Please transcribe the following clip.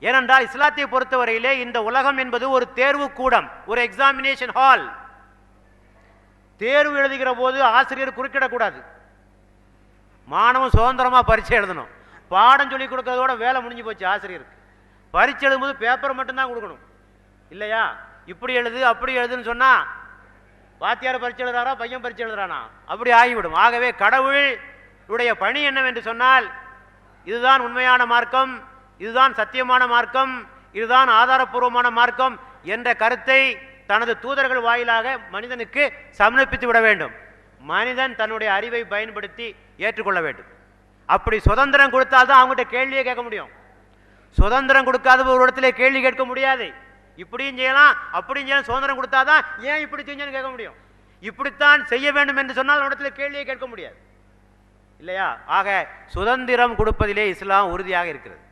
ஏனென்றால் இஸ்லாத்தை பொறுத்தவரையிலே இந்த உலகம் என்பது ஒரு தேர்வு கூடம் ஒரு எக்ஸாமினேஷன் ஹால் தேர்வு எழுதுகிற போது ஆசிரியர் குறுக்கிடக்கூடாது. மாணவன் சுதந்திரமாக பரீட்சை எழுதணும். பாடம் சொல்லி கொடுக்கறதோட வேலை முடிஞ்சு போச்சு ஆசிரியருக்கு. பரீட்சை எழுதும்போது பேப்பர் மட்டும்தான் கொடுக்கணும். இல்லையா? இப்படி எழுது அப்படி எழுதுன்னு சொன்னால் வாத்தியார் பரீட்சை எழுதுறாரா பையன் பரீட்சை எழுதுறானா? அப்படி ஆகிவிடும். ஆகவே கடவுளுடைய பணி என்னவென்று சொன்னால் இதுதான் உண்மையான மார்க்கம். இதுதான் சத்தியமான மார்க்கம் இதுதான் ஆதாரப்பூர்வமான மார்க்கம் என்ற கருத்தை தனது தூதர்கள் வாயிலாக மனிதனுக்கு சமர்ப்பித்து விட வேண்டும். மனிதன் தன்னுடைய அறிவை பயன்படுத்தி ஏற்றுக்கொள்ள வேண்டும். அப்படி சுதந்திரம் கொடுத்தால்தான் அவங்ககிட்ட கேள்வியை கேட்க முடியும். சுதந்திரம் கொடுக்காத ஒரு இடத்துல கேள்வி கேட்க முடியாது. இப்படியும் செய்யலாம் அப்படியும் செய்யலாம் சுதந்திரம் கொடுத்தாதான் ஏன் இப்படி செஞ்சேன்னு கேட்க முடியும். இப்படித்தான் செய்ய வேண்டும் என்று சொன்னால் ஒரு இடத்துல கேள்வியை கேட்க முடியாது. இல்லையா? ஆக சுதந்திரம் கொடுப்பதிலே இஸ்லாம் உறுதியாக இருக்கிறது.